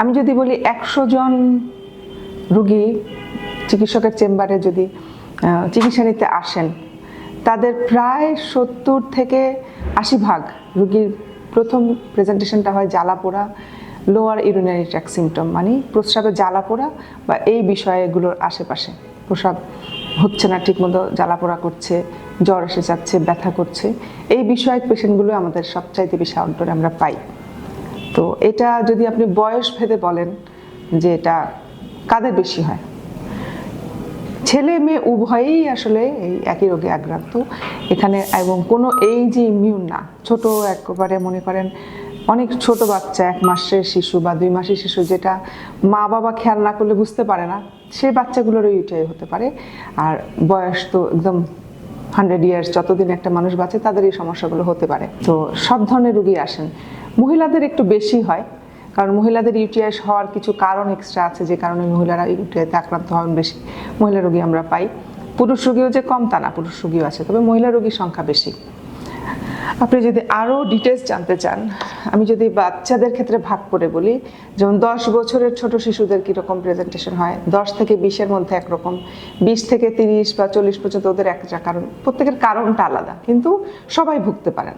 আমি যদি বলি একশো জন রুগী চিকিৎসকের চেম্বারে যদি চিকিৎসা নিতে আসেন, তাদের প্রায় সত্তর থেকে আশি ভাগ রুগীর প্রথম প্রেজেন্টেশনটা হয় জ্বালা পোড়া লোয়ার ইউরিনারি ট্র্যাক সিমটম মানে প্রস্রাবে জ্বালা পোড়া বা এই বিষয়গুলোর আশেপাশে। প্রস্রাব হচ্ছে না, ঠিকমতো জ্বালা পোড়া করছে, জ্বর এসে যাচ্ছে, ব্যথা করছে। এই বিষয়ক পেশেন্টগুলো আমাদের সবচাইতে বেশি আউটডোরে আমরা পাই। তো এটা যদি আপনি বয়স ভেদে বলেন যে এটা কাদের বেশি হয়? ছেলে মেয়ে উভয়েই আসলে এই একই রোগে আক্রান্ত। এখানে এবং কোনো এই যে ইমিউন না। ছোট একবারে মনে করেন অনেক ছোট বাচ্চা, এক মাসের শিশু বা দুই মাসের শিশু যেটা মা বাবা খেয়াল না করলে বুঝতে পারে না সেই বাচ্চাগুলোরও ইউটিআই হতে পারে। আর বয়স তো একদম হান্ড্রেড ইয়ার্স যতদিন একটা মানুষ বাঁচে তাদের এই সমস্যাগুলো হতে পারে। তো সব ধরনের রুগী আসেন। মহিলাদের একটু বেশি হয়, কারণ মহিলাদের ইউটিআই হওয়ার কিছু কারণ এক্সট্রা আছে যে কারণে মহিলারা ইউটিআইতে আক্রান্ত হন বেশি মহিলা রোগী আমরা পাই। পুরুষ রোগীও যে কম তা না, পুরুষ রোগীও আছে, তবে মহিলা রোগীর সংখ্যা বেশি। আপনি যদি আরও ডিটেলস জানতে চান, আমি যদি বাচ্চাদের ক্ষেত্রে ভাগ করে বলি, যেমন দশ বছরের ছোট শিশুদের কীরকম প্রেজেন্টেশন হয়, দশ থেকে বিশের মধ্যে একরকম, বিশ থেকে তিরিশ বা চল্লিশ পর্যন্ত ওদের একটা কারণ প্রত্যেকের কারণটা আলাদা, কিন্তু সবাই ভুগতে পারেন।